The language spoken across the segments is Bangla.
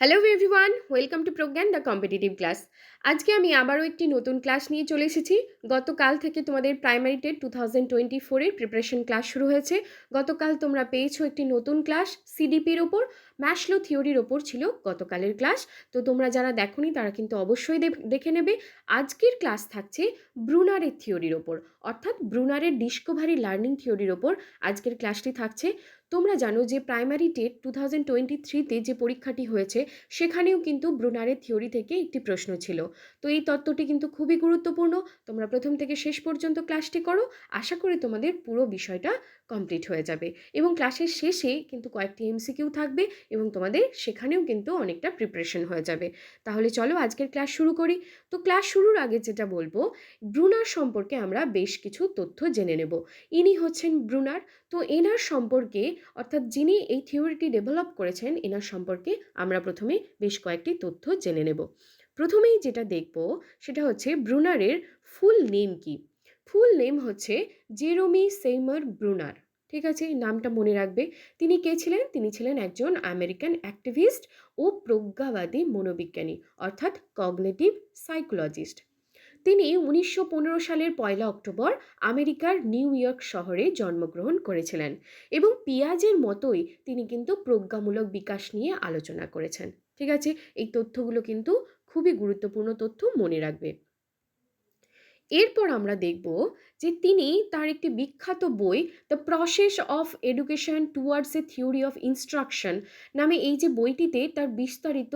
Hello everyone welcome to Prajnan the competitive class আজকে আমি আবারও একটি নতুন ক্লাস নিয়ে চলে এসেছি। গতকাল থেকে তোমাদের primary TET two thousand twenty ফোরের প্রিপারেশন ক্লাস শুরু হয়েছে। গতকাল তোমরা পেয়েছ একটি নতুন ক্লাস সিডিপির ওপর ম্যাশলো থিওরির ওপর ছিল গতকালের ক্লাস তো তোমরা যারা দেখোনি, তারা কিন্তু অবশ্যই দেখে নেবে। আজকের ক্লাস থাকছে ব্রুনারের থিওরির ওপর, অর্থাৎ ব্রুনারের ডিসকভারি লার্নিং থিওরির ওপর। আজকের ক্লাসটি থাকছে তোমরা জানো যে primary TET two thousand twenty থ্রিতে যে পরীক্ষাটি হয়েছে, সেখানেও কিন্তু ব্রুনারের থিওরি থেকে একটি প্রশ্ন ছিল। তো এই তত্ত্বটি কিন্তু খুবই গুরুত্বপূর্ণ। তোমরা প্রথম থেকে শেষ পর্যন্ত ক্লাসটি করো। আশা করি তোমাদের পুরো বিষয়টা কমপ্লিট হয়ে যাবে। এবং ক্লাসের শেষে কিন্তু কয়েকটি এমসিকিউ থাকবে এবং তোমাদের সেখানেও কিন্তু অনেকটা প্রিপারেশন হয়ে যাবে। তাহলে চলো আজকের ক্লাস শুরু করি। তো ক্লাস শুরুর আগে যেটা বলব, ব্রুনার সম্পর্কে আমরা বেশ কিছু তথ্য জেনে নেব। ইনি হচ্ছেন ব্রুনার। তো এনার সম্পর্কে, অর্থাৎ যিনি এই থিওরিটি ডেভেলপ করেছেন, এনার সম্পর্কে আমরা প্রথমে বেশ কয়েকটি তথ্য জেনে নেব। প্রথমেই যেটা দেখব, সেটা হচ্ছে ব্রুনারের ফুল নেম কি? ফুল নেম হচ্ছে জেরোমি সেইমার ব্রুনার, ঠিক আছে? নামটা মনে রাখবে। তিনি কে ছিলেন? তিনি ছিলেন একজন আমেরিকান অ্যাক্টিভিস্ট ও প্রজ্ঞাবাদী মনোবিজ্ঞানী, অর্থাৎ কগনেটিভ সাইকোলজিস্ট। তিনি উনিশশো পনেরো সালের পয়লা অক্টোবর আমেরিকার নিউ ইয়র্ক শহরে জন্মগ্রহণ করেছিলেন এবং পিয়াজের মতোই তিনি কিন্তু প্রজ্ঞামূলক বিকাশ নিয়ে আলোচনা করেছেন। ঠিক আছে, এই তথ্যগুলো কিন্তু খুবই গুরুত্বপূর্ণ তথ্য মনে রাখবে। এরপর আমরা দেখব যে তিনি তার একটি বিখ্যাত বই the process of education towards a theory of instruction নামে এই যে বইটিতে তার বিস্তারিত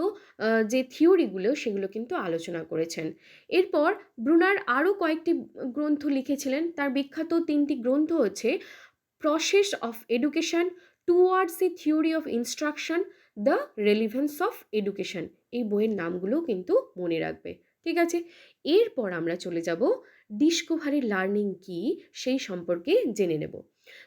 যে থিওরিগুলো সেগুলো কিন্তু আলোচনা করেছেন। এরপর ব্রুনার আরও কয়েকটি গ্রন্থ লিখেছিলেন। তার বিখ্যাত তিনটি গ্রন্থ হচ্ছে process of education towards a theory of instruction the relevance of education এই বইয়ের নামগুলোও কিন্তু মনে রাখবে। ঠিক আছে? এরপর আমরা চলে যাব ডিসকোভারি লার্নিং কি সেই সম্পর্কে জেনে নেব।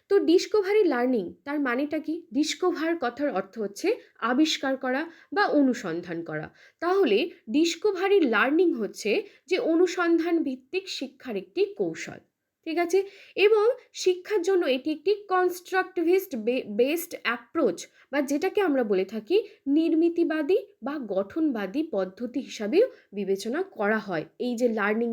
তো ডিসকোভারি লার্নিং তার মানেটা কি? ডিসকোভার কথার অর্থ হচ্ছে আবিষ্কার করা বা অনুসন্ধান করা। তাহলে ডিসকোভারি লার্নিং হচ্ছে যে অনুসন্ধান ভিত্তিক শিক্ষার একটি কৌশল। ঠিক আছে? এবং শিক্ষার জন্য এটি একটি কনস্ট্রাকটিভিস্ট বেসড অ্যাপ্রোচ বা যেটাকে আমরা বলে থাকি নির্মিতিবাদী বা গঠনবাদী পদ্ধতি হিসাবেও বিবেচনা করা হয়। এই যে লার্নিং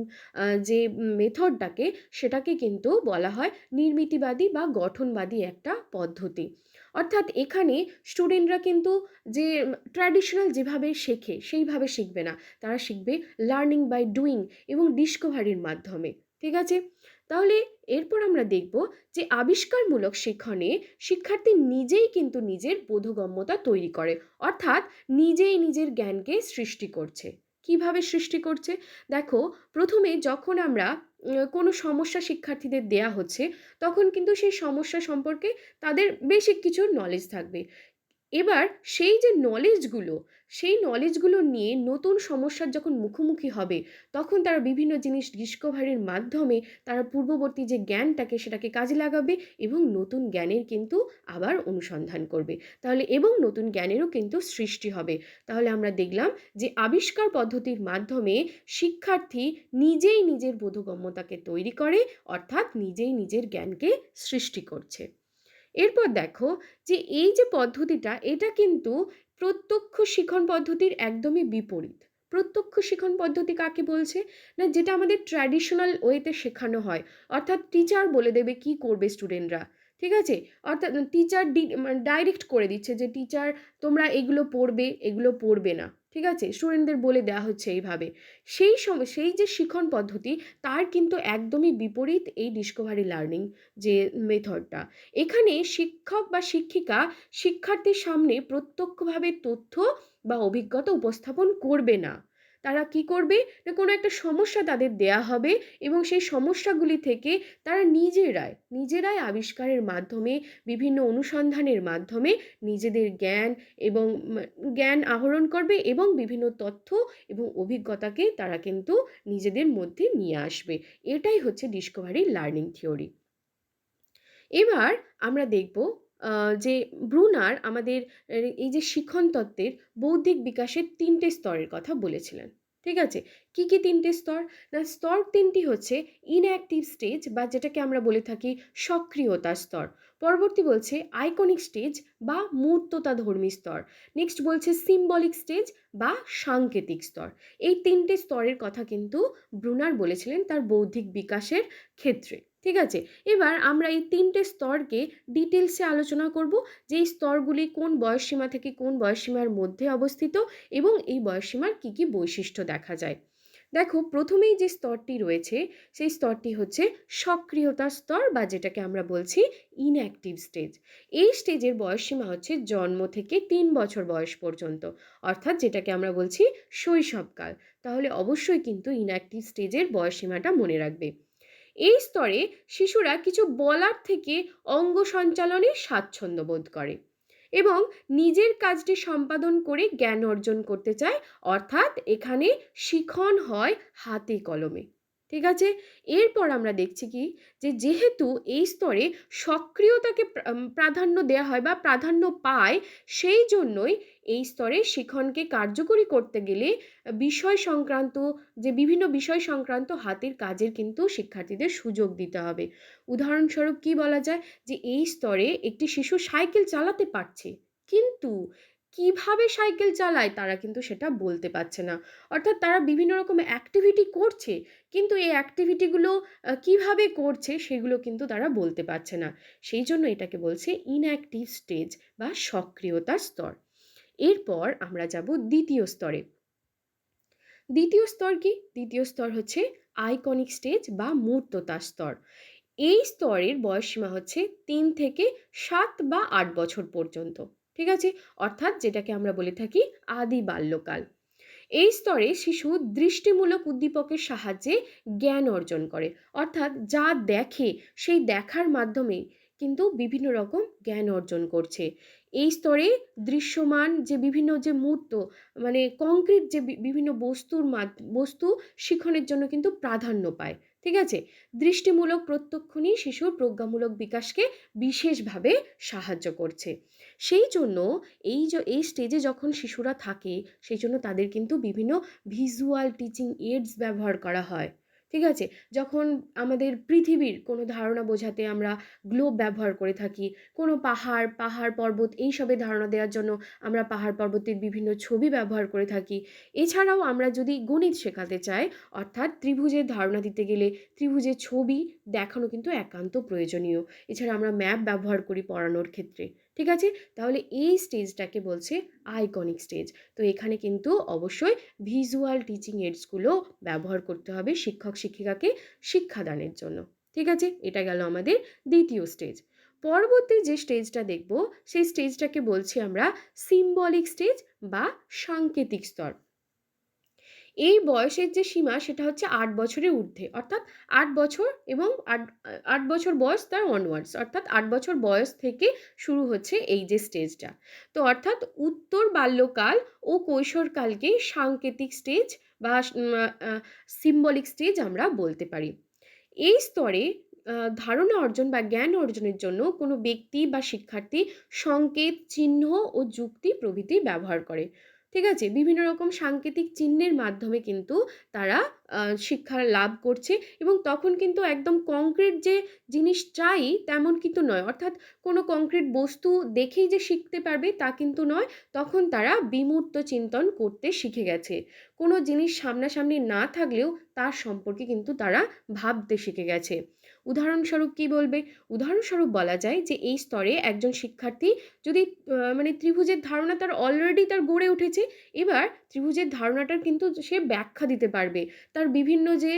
যে মেথডটাকে সেটাকে কিন্তু বলা হয় নির্মিতিবাদী বা গঠনবাদী একটা পদ্ধতি। অর্থাৎ এখানে স্টুডেন্টরা কিন্তু যে ট্র্যাডিশনাল যেভাবে শেখে সেইভাবে শিখবে না। তারা শিখবে লার্নিং বাই ডুইং এবং ডিসকভারির মাধ্যমে। ঠিক আছে? তাহলে এরপর আমরা দেখব যে আবিষ্কারমূলক শিক্ষণে শিক্ষার্থী নিজেই কিন্তু নিজের বোধগম্যতা তৈরি করে, অর্থাৎ নিজেই নিজের জ্ঞানকে সৃষ্টি করছে। কীভাবে সৃষ্টি করছে? দেখো, প্রথমে যখন আমরা কোনো সমস্যা শিক্ষার্থীদের দেয়া হচ্ছে, তখন কিন্তু সেই সমস্যা সম্পর্কে তাদের বেসিক কিছু নলেজ থাকবে। এবার সেই যে নলেজগুলো সেই নলেজগুলো নিয়ে নতুন সমস্যার যখন মুখোমুখি হবে, তখন তারা বিভিন্ন জিনিস ডিসকভারির মাধ্যমে তারা পূর্ববর্তী যে জ্ঞানটাকে সেটাকে কাজে লাগাবে এবং নতুন জ্ঞানের কিন্তু আবার অনুসন্ধান করবে। তাহলে এবং নতুন জ্ঞানেরও কিন্তু সৃষ্টি হবে। তাহলে আমরা দেখলাম যে আবিষ্কার পদ্ধতির মাধ্যমে শিক্ষার্থী নিজেই নিজের বোধগম্যতাকে তৈরি করে, অর্থাৎ নিজেই নিজের জ্ঞানকে সৃষ্টি করছে। এরপর দেখো যে এই যে পদ্ধতিটা, এটা কিন্তু প্রত্যক্ষ শিখন পদ্ধতির একদমই বিপরীত। প্রত্যক্ষ শিখন পদ্ধতি কাকে বলছে? না, যেটা আমাদের ট্র্যাডিশনাল ওয়েতে শেখানো হয়। অর্থাৎ টিচার বলে দেবে কি করবে স্টুডেন্টরা ঠিক আছে? অর্থাৎ টিচার ডাইরেক্ট করে দিচ্ছে যে টিচার তোমরা এগুলো পড়বে এগুলো পড়বে না। ঠিক আছে? স্টুডেন্টদের বলে দেওয়া হচ্ছে এইভাবে। সেই সময় সেই যে শিখন পদ্ধতি, তার কিন্তু একদমই বিপরীত এই ডিসকভারি লার্নিং যে মেথডটা এখানে শিক্ষক বা শিক্ষিকা শিক্ষার্থীর সামনে প্রত্যক্ষভাবে তথ্য বা অভিজ্ঞতা উপস্থাপন করবে না। তারা কি করবে? না কোনো একটা সমস্যা তাদের দেয়া হবে এবং সেই সমস্যাগুলি থেকে তারা নিজেরাই নিজেরাই আবিষ্কারের মাধ্যমে, বিভিন্ন অনুসন্ধানের মাধ্যমে নিজেদের জ্ঞান এবং জ্ঞান আহরণ করবে এবং বিভিন্ন তথ্য এবং অভিজ্ঞতাকে তারা কিন্তু নিজেদের মধ্যে নিয়ে আসবে। এটাই হচ্ছে ডিসকভারি লার্নিং থিওরি এবার আমরা দেখব যে ব্রুনার আমাদের এই যে শিখন তত্ত্বের বৌদ্ধিক বিকাশের তিনটে স্তরের কথা বলেছিলেন, ঠিক আছে? কি কি তিনটে স্তর? না, স্তর তিনটি হচ্ছে ইনঅ্যাক্টিভ স্টেজ বা যেটাকে আমরা বলে থাকি সক্রিয়তা স্তর। পরবর্তী বলছে আইকনিক স্টেজ বা মূর্ততা ধর্মী স্তর। নেক্সট বলছে সিম্বলিক স্টেজ বা সাংকেতিক স্তর। এই তিনটে স্তরের কথা কিন্তু ব্রুনার বলেছিলেন তার বৌদ্ধিক বিকাশের ক্ষেত্রে। ঠিক আছে? এবার আমরা এই তিনটে স্তরকে ডিটেলসে আলোচনা করব, যে এই স্তরগুলি কোন বয়সসীমা থেকে কোন বয়সসীমার মধ্যে অবস্থিত এবং এই বয়সসীমার কী কী বৈশিষ্ট্য দেখা যায়। দেখো, প্রথমেই যে স্তরটি রয়েছে, সেই স্তরটি হচ্ছে সক্রিয়তার স্তর বা যেটাকে আমরা বলছি ইনঅ্যাক্টিভ স্টেজ এই স্টেজের বয়সসীমা হচ্ছে জন্ম থেকে তিন বছর বয়স পর্যন্ত, অর্থাৎ যেটাকে আমরা বলছি শৈশবকাল। তাহলে অবশ্যই কিন্তু ইনঅ্যাক্টিভ স্টেজের বয়সসীমাটা মনে রাখবে। এই স্তরে শিশুরা কিছু বলার থেকে অঙ্গ সঞ্চালনে স্বাচ্ছন্দ্য বোধ করে এবং নিজের কাজটি সম্পাদন করে জ্ঞান অর্জন করতে চায়, অর্থাৎ এখানে শিখন হয় হাতে কলমে। ঠিক আছে? এরপর আমরা দেখছি কি? যে যেহেতু এই স্তরে সক্রিয়তাকে প্রাধান্য দেওয়া হয় বা প্রাধান্য পায়, সেই জন্যই এই স্তরে শিখনকে কার্যকরী করতে গেলে বিষয় সংক্রান্ত, যে বিভিন্ন বিষয় সংক্রান্ত হাতের কাজের কিন্তু শিক্ষার্থীদের সুযোগ দিতে হবে। উদাহরণস্বরূপ কি বলা যায়? যে এই স্তরে একটি শিশু সাইকেল চালাতে পারছে, কিন্তু কীভাবে সাইকেল চালায় তারা কিন্তু সেটা বলতে পারছে না। অর্থাৎ তারা বিভিন্ন রকম অ্যাক্টিভিটি করছে, কিন্তু এই অ্যাক্টিভিটিগুলো কীভাবে করছে সেগুলো কিন্তু তারা বলতে পারছে না। সেই জন্য এটাকে বলছে ইনঅ্যাক্টিভ স্টেজ বা সক্রিয়তার স্তর। এরপর আমরা যাব দ্বিতীয় স্তরে। দ্বিতীয় স্তর কি? দ্বিতীয় স্তর হচ্ছে আইকনিক স্টেজ বা মূর্ততা স্তর। এই স্তরের বয়সসীমা হচ্ছে তিন থেকে সাত বা আট বছর পর্যন্ত। ঠিক আছে? অর্থাৎ যেটাকে আমরা বলে থাকি আদি বাল্যকাল। এই স্তরে শিশু দৃষ্টিমূলক উদ্দীপকের সাহায্যে জ্ঞান অর্জন করে। অর্থাৎ যা দেখে সেই দেখার মাধ্যমে কিন্তু বিভিন্ন রকম জ্ঞান অর্জন করছে। এই স্তরে দৃশ্যমান যে বিভিন্ন যে মূর্ত মানে কংক্রিট যে বিভিন্ন বস্তুর বস্তু শিখনের জন্য কিন্তু প্রাধান্য পায়। ঠিক আছে? দৃষ্টিমূলক প্রত্যক্ষণই শিশুর প্রজ্ঞামূলক বিকাশকে বিশেষভাবে সাহায্য করছে। সেই জন্য এই যে, এই স্টেজে যখন শিশুরা থাকে, সেই জন্য তাদের কিন্তু বিভিন্ন ভিজুয়াল টিচিং এডস ব্যবহার করা হয়। ঠিক আছে? যখন আমাদের পৃথিবীর কোনো ধারণা বোঝাতে আমরা গ্লোব ব্যবহার করে থাকি, কোনো পাহাড় পাহাড় পর্বত এইসবের ধারণা দেওয়ার জন্য আমরা পাহাড় পর্বতের বিভিন্ন ছবি ব্যবহার করে থাকি। এছাড়াও আমরা যদি গণিত শেখাতে চাই, অর্থাৎ ত্রিভুজের ধারণা দিতে গেলে ত্রিভুজের ছবি দেখানো কিন্তু একান্ত প্রয়োজনীয়। এছাড়া আমরা ম্যাপ ব্যবহার করি পড়ানোর ক্ষেত্রে। ঠিক আছে? তাহলে এই স্টেজটাকে বলছে আইকনিক স্টেজ তো এখানে কিন্তু অবশ্যই ভিজুয়াল টিচিং এডসগুলো ব্যবহার করতে হবে শিক্ষক শিক্ষিকাকে শিক্ষাদানের জন্য। ঠিক আছে? এটা গেল আমাদের দ্বিতীয় স্টেজ পরবর্তী যে স্টেজটা দেখব, সেই স্টেজটাকে বলছি আমরা সিম্বলিক স্টেজ বা সাংকেতিক স্তর। এই বয়সের যে সীমা, সেটা হচ্ছে আট বছরের ঊর্ধ্বে। অর্থাৎ আট বছর এবং আট আট বছর বয়স তার অনওয়ার্ডস অর্থাৎ আট বছর বয়স থেকে শুরু হচ্ছে এই যে স্টেজটা তো অর্থাৎ উত্তর বাল্যকাল ও কৈশোরকালকে সাংকেতিক স্টেজ বা সিম্বলিক স্টেজ আমরা বলতে পারি। এই স্তরে ধারণা অর্জন বা জ্ঞান অর্জনের জন্য কোনো ব্যক্তি বা শিক্ষার্থী সংকেত, চিহ্ন ও যুক্তি প্রভৃতি ব্যবহার করে। ঠিক আছে? বিভিন্ন রকম সাংকেতিক চিহ্নের মাধ্যমে কিন্তু তারা শিক্ষা লাভ করছে এবং তখন কিন্তু একদম কংক্রিট যে জিনিস চাই তেমন কিন্তু নয়। অর্থাৎ কোনো কংক্রিট বস্তু দেখেই যে শিখতে পারবে তা কিন্তু নয়। তখন তারা বিমূর্ত চিন্তন করতে শিখে গেছে। কোনো জিনিস সামনাসামনি না থাকলেও তার সম্পর্কে কিন্তু তারা ভাবতে শিখে গেছে। উদাহরণস্বরূপ কি বলবে? উদাহরণস্বরূপ বলা যায় যে এই স্তরে একজন শিক্ষার্থী যদি মানে ত্রিভুজের ধারণা তার অলরেডি তার গড়ে উঠেছে, এবার ত্রিভুজের ধারণাটার কিন্তু সে ব্যাখ্যা দিতে পারবে। তার বিভিন্ন যে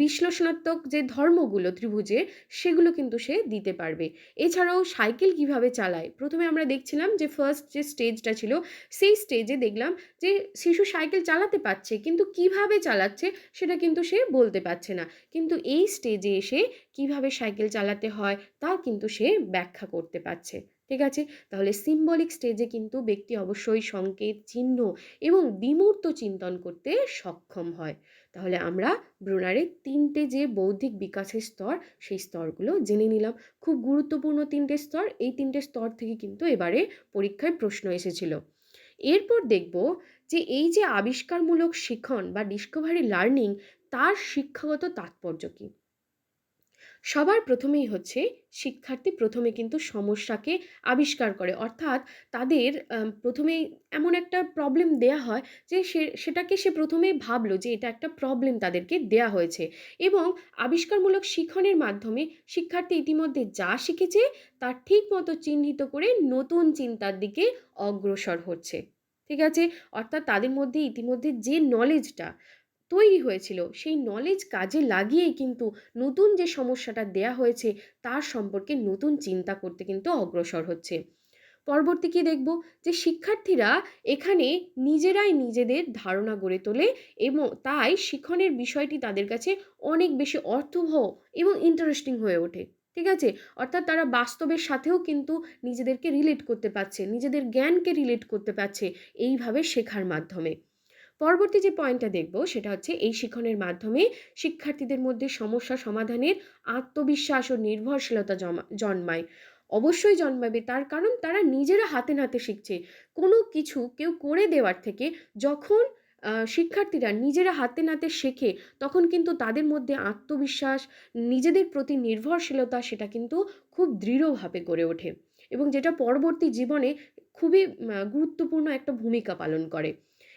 বিশ্লেষণাত্মক যে ধর্মগুলো ত্রিভুজে, সেগুলো কিন্তু সে দিতে পারবে। এছাড়াও সাইকেল কীভাবে চালায়? প্রথমে আমরা দেখছিলাম যে ফার্স্ট যে স্টেজটা ছিল, সেই স্টেজে দেখলাম যে শিশু সাইকেল চালাতে পারছে, কিন্তু কীভাবে চালাচ্ছে সেটা কিন্তু সে বলতে পারছে না। কিন্তু এই স্টেজে এসে কীভাবে সাইকেল চালাতে হয় তা কিন্তু সে ব্যাখ্যা করতে পারছে। ঠিক আছে? তাহলে সিম্বলিক স্টেজে কিন্তু ব্যক্তি অবশ্যই সংকেত, চিহ্ন এবং বিমূর্ত চিন্তন করতে সক্ষম হয়। তাহলে আমরা ব্রুনারের তিনটে যে বৌদ্ধিক বিকাশের স্তর, সেই স্তরগুলো জেনে নিলাম। খুব গুরুত্বপূর্ণ তিনটে স্তর। এই তিনটে স্তর থেকে কিন্তু এবারে পরীক্ষায় প্রশ্ন এসেছিল। এরপর দেখব যে এই যে আবিষ্কারমূলক শিখন বা ডিসকভারি লার্নিং তার শিক্ষাগত তাৎপর্য কী? সবার প্রথমেই হচ্ছে শিক্ষার্থী প্রথমে কিন্তু সমস্যাকে আবিষ্কার করে। অর্থাৎ তাদের প্রথমেই এমন একটা প্রবলেম দেয়া হয় যে সে, সেটাকে সে প্রথমেই ভাবলো যে এটা একটা প্রবলেম তাদেরকে দেয়া হয়েছে এবং আবিষ্কারমূলক শিখনের মাধ্যমে শিক্ষার্থী ইতিমধ্যে যা শিখেছে তার ঠিক মতো চিহ্নিত করে নতুন চিন্তার দিকে অগ্রসর হচ্ছে। ঠিক আছে? অর্থাৎ তাদের মধ্যে ইতিমধ্যে যে নলেজটা তৈরি হয়েছিল। সেই নলেজ কাজে লাগিয়েই কিন্তু নতুন যে সমস্যাটা দেয়া হয়েছে, তার সম্পর্কে নতুন চিন্তা করতে কিন্তু অগ্রসর হচ্ছে। পরবর্তী কি দেখব? যে শিক্ষার্থীরা এখানে নিজেরাই নিজেদের ধারণা গড়ে তোলে এবং তাই শিক্ষণের বিষয়টি তাদের কাছে অনেক বেশি অর্থবহ এবং ইন্টারেস্টিং হয়ে ওঠে। ঠিক আছে? অর্থাৎ তারা বাস্তবের সাথেও কিন্তু নিজেদেরকে রিলেট করতে পারছে, নিজেদের জ্ঞানকে রিলেট করতে পারছে, এইভাবে শেখার মাধ্যমে। পরবর্তী যে পয়েন্টটা দেখব সেটা হচ্ছে এই শিক্ষণের মাধ্যমে শিক্ষার্থীদের মধ্যে সমস্যা সমাধানের আত্মবিশ্বাস ও নির্ভরশীলতা জমা, জন্মায়। অবশ্যই জন্মাবে, তার কারণ তারা নিজেরা হাতে নাতে শিখছে। কোনো কিছু কেউ করে দেওয়ার থেকে যখন শিক্ষার্থীরা নিজেরা হাতে নাতে শেখে, তখন কিন্তু তাদের মধ্যে আত্মবিশ্বাস, নিজেদের প্রতি নির্ভরশীলতা সেটা কিন্তু খুব দৃঢ়ভাবে গড়ে ওঠে এবং যেটা পরবর্তী জীবনে খুবই গুরুত্বপূর্ণ একটা ভূমিকা পালন করে।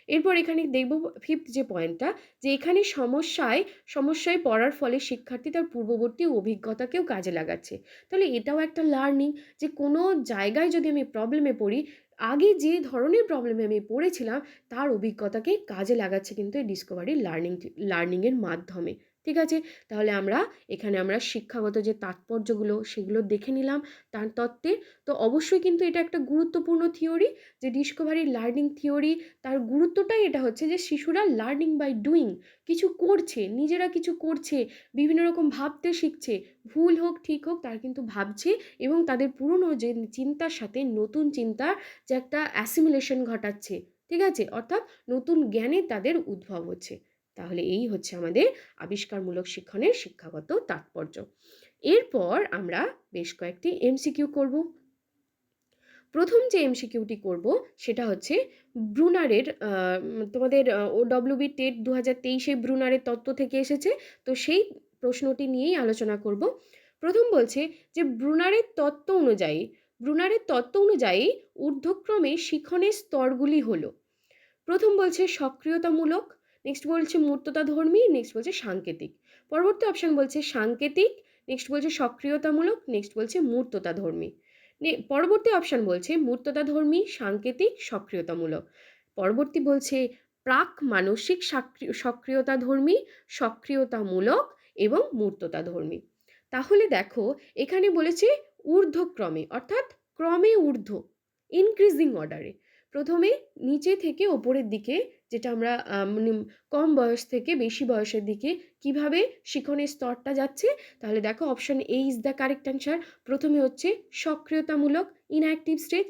এরপর এখানে দেখব ফিফথ যে পয়েন্টটা যে এখানে সমস্যায় সমস্যায় পড়ার ফলে শিক্ষার্থী তার পূর্ববর্তী অভিজ্ঞতাকেও কাজে লাগাচ্ছে। তাহলে এটাও একটা লার্নিং যে কোনো জায়গায় যদি আমি প্রবলেমে পড়ি, আগে যে ধরনের প্রবলেমে আমি পড়েছিলাম, তার অভিজ্ঞতাকে কাজে লাগাচ্ছে কিন্তু এই ডিসকভারি লার্নিং লার্নিংয়ের মাধ্যমে। ঠিক আছে? তাহলে আমরা, এখানে আমরা শিক্ষাগত যে তাৎপর্যগুলো, সেগুলো দেখে নিলাম তার তত্ত্বে। তো অবশ্যই কিন্তু এটা একটা গুরুত্বপূর্ণ থিওরি যে ডিসকভারি লার্নিং থিওরি তার গুরুত্বটাই এটা হচ্ছে যে শিশুরা লার্নিং বাই ডুইং কিছু করছে, নিজেরা কিছু করছে, বিভিন্ন রকম ভাবতে শিখছে, ভুল হোক, ঠিক হোক, তার কিন্তু ভাবছে এবং তাদের পুরনো যে চিন্তার সাথে নতুন চিন্তার যে একটা অ্যাসিমিলেশন ঘটাচ্ছে, ঠিক আছে? অর্থাৎ নতুন জ্ঞানে তাদের উদ্ভব হচ্ছে। তাহলে এই হচ্ছে আমাদের আবিষ্কারমূলক শিক্ষণের শিক্ষাগত তাৎপর্য। এরপর আমরা বেশ কয়েকটি এমসিকিউ করব। প্রথম যে এমসিকিউটি করব সেটা হচ্ছে ব্রুনারের তোমাদের ও ডব্লিউবি টেট দু হাজার তেইশে ব্রুনারের তত্ত্ব থেকে এসেছে। তো সেই প্রশ্নটি নিয়েই আলোচনা করব। প্রথম বলছে যে ব্রুনারের তত্ত্ব অনুযায়ী, ব্রুনারের তত্ত্ব অনুযায়ী ঊর্ধ্বক্রমে শিখনের স্তরগুলি হলো। প্রথম বলছে সক্রিয়তামূলক নেক্সট বলছে মূর্ততা ধর্মী নেক্সট বলছে সাংকেতিক। পরবর্তী অপশান বলছে সাংকেতিক নেক্সট বলছে সক্রিয়তামূলক নেক্সট বলছে মূর্ততা ধর্মী পরবর্তী অপশান বলছে মূর্ততা ধর্মী সাংকেতিক, সক্রিয়তামূলক। পরবর্তী বলছে প্রাক মানসিক সক্রিয়তা ধর্মী সক্রিয়তামূলক এবং মূর্ততা ধর্মী তাহলে দেখো, এখানে বলেছে ঊর্ধ্বক্রমে, অর্থাৎ ক্রমে ঊর্ধ্ব ইনক্রিজিং অর্ডারে প্রথমে নিচে থেকে ওপরের দিকে, যেটা আমরা মানে কম বয়স থেকে বেশি বয়সের দিকে কীভাবে শিখনের স্তরটা যাচ্ছে, তাহলে দেখো option A is the correct answer প্রথমে হচ্ছে সক্রিয়তামূলক ইনঅ্যাক্টিভ স্টেজ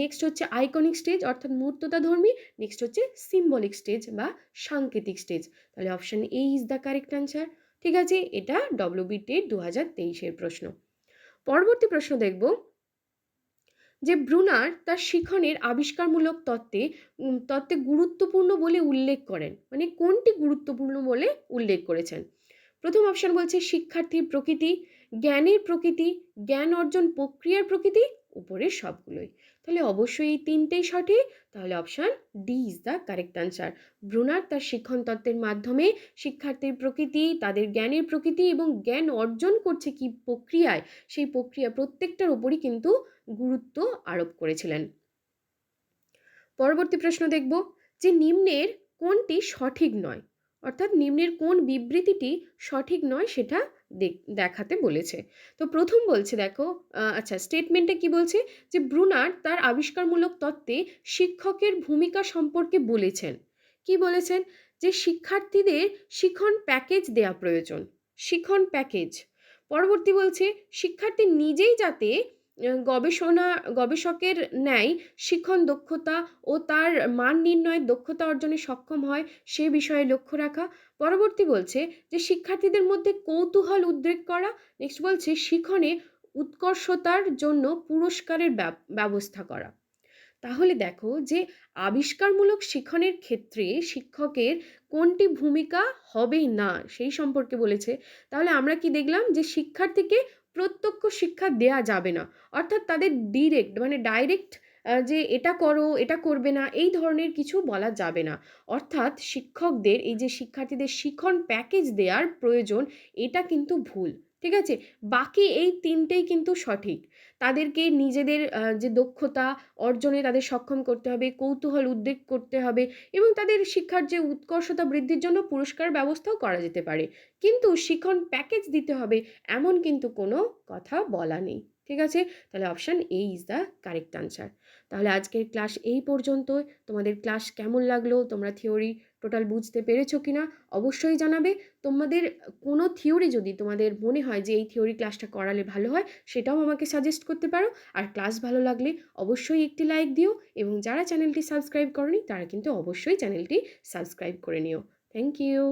নেক্সট হচ্ছে আইকনিক স্টেজ অর্থাৎ মূর্ততা ধর্মী নেক্সট হচ্ছে সিম্বলিক স্টেজ বা সাংকেতিক স্টেজ তাহলে option A is the correct answer ঠিক আছে? এটা ডব্লিউবি টেট দু হাজার তেইশের প্রশ্ন। পরবর্তী প্রশ্ন দেখব। যে ব্রুনার তার শিখনের আবিষ্কারমূলক তত্ত্বে তত্ত্বে গুরুত্বপূর্ণ বলে উল্লেখ করেন। মানে কোনটি গুরুত্বপূর্ণ বলে উল্লেখ করেছেন? প্রথম অপশন বলছে শিক্ষার্থীর প্রকৃতি, জ্ঞানের প্রকৃতি, জ্ঞান অর্জন প্রক্রিয়ার প্রকৃতি, উপরের সবগুলোই। তাহলে অবশ্যই এই তিনটেই সঠিক। তাহলে option D is the correct answer Bruner তার শিক্ষণ তত্ত্বের মাধ্যমে শিক্ষার্থীর প্রকৃতি, তাদের জ্ঞানের প্রকৃতি এবং জ্ঞান অর্জন করছে কি প্রক্রিয়ায়, সেই প্রক্রিয়া প্রত্যেকটার উপরই কিন্তু গুরুত্ব আরোপ করেছিলেন। পরবর্তী প্রশ্ন দেখব, যে নিম্নের কোনটি সঠিক নয়? অর্থাৎ নিম্নের কোন বিবৃতিটি সঠিক নয় সেটা দেখাতে বলেছে। তো প্রথম বলছে দেখো আচ্ছা স্টেটমেন্টে কি বলছে? যে ব্রুনার তার আবিষ্কারমূলক তত্ত্বে শিক্ষকের ভূমিকা সম্পর্কে বলেছেন। কি বলেছেন? যে শিক্ষার্থীদের শিখন প্যাকেজ দেয়া প্রয়োজন। শিখন প্যাকেজ পরবর্তী বলছে, শিক্ষার্থী নিজেই যাতে গবেষণা, গবেষকের ন্যায় শিক্ষণ দক্ষতা ও তার মান নির্ণয়ের দক্ষতা অর্জনে সক্ষম হয় সে বিষয়ে লক্ষ্য রাখা। পরবর্তী বলছে যে শিক্ষার্থীদের মধ্যে কৌতূহল উদ্রেক করা নেক্সট বলছে শিখনে উৎকর্ষতার জন্য পুরস্কারের ব্যবস্থা করা। তাহলে দেখো যে আবিষ্কারমূলক শিক্ষণের ক্ষেত্রে শিক্ষকের কোনটি ভূমিকা হবে না সেই সম্পর্কে বলেছে। তাহলে আমরা কি দেখলাম যে শিক্ষার্থীকে প্রত্যক্ষ শিক্ষা দেয়া যাবে না। অর্থাৎ তাদের ডিরেক্ট মানে ডাইরেক্ট যে এটা করো, এটা করবে না, এই ধরনের কিছু বলা যাবে না। অর্থাৎ শিক্ষকদের, এই যে শিক্ষার্থীদের শিক্ষণ প্যাকেজ দেওয়ার প্রয়োজন, এটা কিন্তু ভুল, ঠিক আছে? বাকি এই তিনটেই কিন্তু সঠিক। তাদেরকে নিজেদের যে দক্ষতা অর্জনে তাদের সক্ষম করতে হবে, কৌতূহল উদ্বেগ করতে হবে এবং তাদের শিক্ষার যে উৎকর্ষতা বৃদ্ধির জন্য পুরস্কার ব্যবস্থাও করা যেতে পারে। কিন্তু শিক্ষণ প্যাকেজ দিতে হবে এমন কিন্তু কোনো কথা বলা নেই। ঠিক আছে? তাহলে option A is the correct answer তাহলে আজকের ক্লাস এই পর্যন্ত তোমাদের ক্লাস কেমন লাগল? তোমরা থিওরি টোটাল বুঝতে পেরেছ কি না অবশ্যই জানাবে। তোমাদের কোনো থিওরি যদি তোমাদের মনে হয় যে এই থিওরি ক্লাসটা করালে ভালো হয়, সেটাও আমাকে সাজেস্ট করতে পারো। আর ক্লাস ভালো লাগলে অবশ্যই একটি লাইক দিও এবং যারা চ্যানেলটি সাবস্ক্রাইব করনি, তারা কিন্তু অবশ্যই চ্যানেলটি সাবস্ক্রাইব করে নিও। Thank you